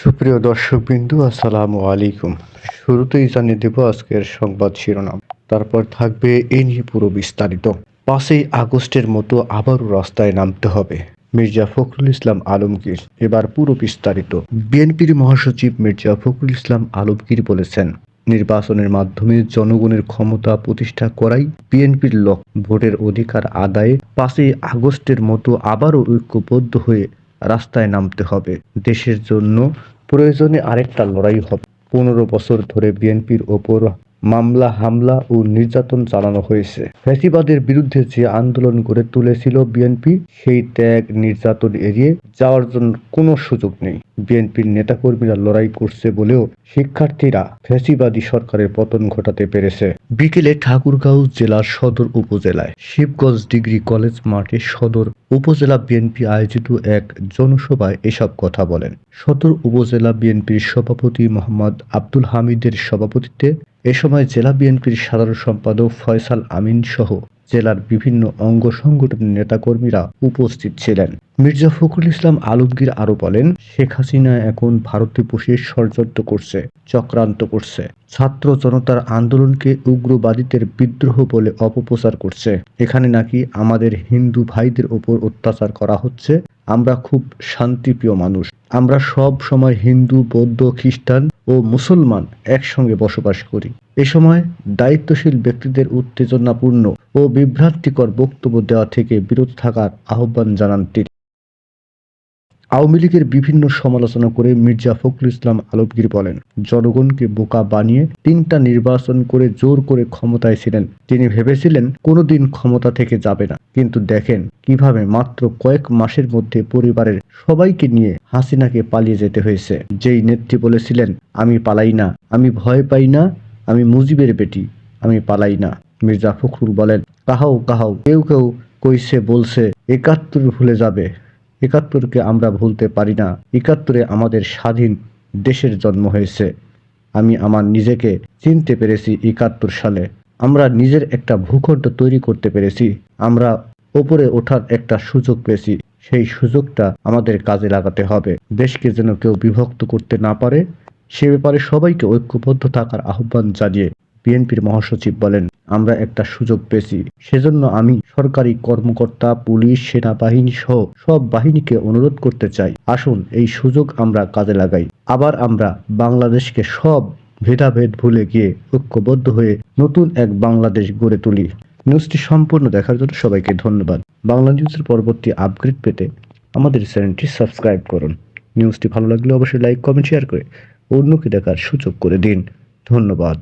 সুপ্রিয় দর্শকবিন্দু, আসসালামু আলাইকুম। শুরুতেই জানিয়ে দেব আজকের সংবাদ শিরোনাম। তারপর থাকবে এই নিয়ে পুরো বিস্তারিত। পাঁচই আগস্টের মতো আবারও রাস্তায় নামতে হবে। মির্জা ফখরুল ইসলাম আলমগীর, এবার পুরো বিস্তারিত। বিএনপির মহাসচিব মির্জা ফখরুল ইসলাম আলমগীর বলেছেন, নির্বাচনের মাধ্যমে জনগণের ক্ষমতা প্রতিষ্ঠা করাই বিএনপির লক্ষ্য। ভোটের অধিকার আদায়ে পাঁচই আগস্টের মতো আবারও ঐক্যবদ্ধ হয়ে রাস্তায় নামতে হবে। দেশের জন্য প্রয়োজনে আরেকটা লড়াই হবে। পনেরো বছর ধরে বিএনপির ওপর মামলা, হামলা ও নির্যাতন চালানো হয়েছে। ফ্যাসিবাদের বিরুদ্ধে যে আন্দোলন গড়ে তুলেছিল বিএনপি, সেই ত্যাগ, নির্যাতন এড়িয়ে যাওয়ার জন্য কোনো সুযোগ নেই। বিএনপির নেতাকর্মীরা লড়াই করছে বলেও শিক্ষার্থীরা ফ্যাসিবাদী সরকারের পতন ঘটাতে পেরেছে। বিকেলে ঠাকুরগাঁও জেলার সদর উপজেলায় শিবগঞ্জ ডিগ্রি কলেজ মাঠে সদর উপজেলা বিএনপি আয়োজিত এক জনসভায় এসব কথা বলেন। সদর উপজেলা বিএনপির সভাপতি মোহাম্মদ আব্দুল হামিদের সভাপতিত্বে এ সময় জেলা বিএনপির সাধারণ সম্পাদক ফয়সাল আমিন সহ জেলার বিভিন্ন অঙ্গ সংগঠনের নেতাকর্মীরা উপস্থিত ছিলেন। মির্জা ফখরুল ইসলাম আলমগীর আরও বলেন, শেখ হাসিনা এখন ভারতে বসে ষড়যন্ত্র করছে, চক্রান্ত করছে। ছাত্র জনতার আন্দোলনকে উগ্রবাদীদের বিদ্রোহ বলে অপপ্রচার করছে। এখানে নাকি আমাদের হিন্দু ভাইদের ওপর অত্যাচার করা হচ্ছে। আমরা খুব শান্তিপ্রিয় মানুষ। আমরা সব সময় হিন্দু, বৌদ্ধ, খ্রিস্টান ও মুসলমান একসঙ্গে বসবাস করি। এ সময় দায়িত্বশীল ব্যক্তিদের উত্তেজনাপূর্ণ ও বিভ্রান্তিকর বক্তব্য দেওয়া থেকে বিরত থাকার আহ্বান জানান তিনি। আওয়ামী লীগের বিভিন্ন সমালোচনা করে মির্জা ফখরুল ইসলাম আলমগীর বলেন, জনগণকে বোকা বানিয়ে তিনটা নির্বাচন করে জোর করে ক্ষমতায় ছিলেন। তিনি ভেবেছিলেন কোনোদিন ক্ষমতা থেকে যাবে না। কিন্তু দেখেন কীভাবে মাত্র কয়েক মাসের মধ্যে পরিবারের সবাইকে নিয়ে হাসিনাকে পালিয়ে যেতে হয়েছে। যেই নেত্রী বলেছিলেন, আমি পালাই না, আমি ভয় পাই না, আমি মুজিবের বেটি, আমি পালাই না। মির্জা ফখরুল বলেন, কাহাও কাহাও, কেউ কেউ কইছে বলছে, একাত্তর ভুলে যাবে। একাত্তরকে আমরা ভুলতে পারি না। একাত্তরে আমাদের স্বাধীন দেশের জন্ম হয়েছে। আমি আমার নিজেকে চিনতে পেরেছি একাত্তর সালে। আমরা নিজের একটা ভূখণ্ড তৈরি করতে পেরেছি। আমরা ওপরে ওঠার একটা সুযোগ পেয়েছি। সেই সুযোগটা আমাদের কাজে লাগাতে হবে। দেশকে যেন কেউ বিভক্ত করতে না পারে, সে ব্যাপারে সবাইকে ঐক্যবদ্ধ থাকার আহ্বান জানিয়ে বিএনপির মহাসচিব বলেন, আমরা একটা সুযোগ পেয়েছি। সেজন্য আমি সরকারি কর্মকর্তা, পুলিশ, সেনাবাহিনী সহ সব বাহিনীকে অনুরোধ করতে চাই। আসুন, এই সুযোগ আমরা কাজে লাগাই। আবার আমরা বাংলাদেশকে সব ভেদাভেদ ভুলে গিয়ে ঐক্যবদ্ধ হয়ে নতুন এক বাংলাদেশ গড়ে তুলি। নিউজটি সম্পূর্ণ দেখার জন্য সবাইকে ধন্যবাদ। বাংলা নিউজের পরবর্তী আপগ্রেড পেতে আমাদের চ্যানেলটি সাবস্ক্রাইব করুন। নিউজটি ভালো লাগলে অবশ্যই লাইক, কমেন্ট, শেয়ার করে অন্যকে দেখার সুযোগ করে দিন। ধন্যবাদ।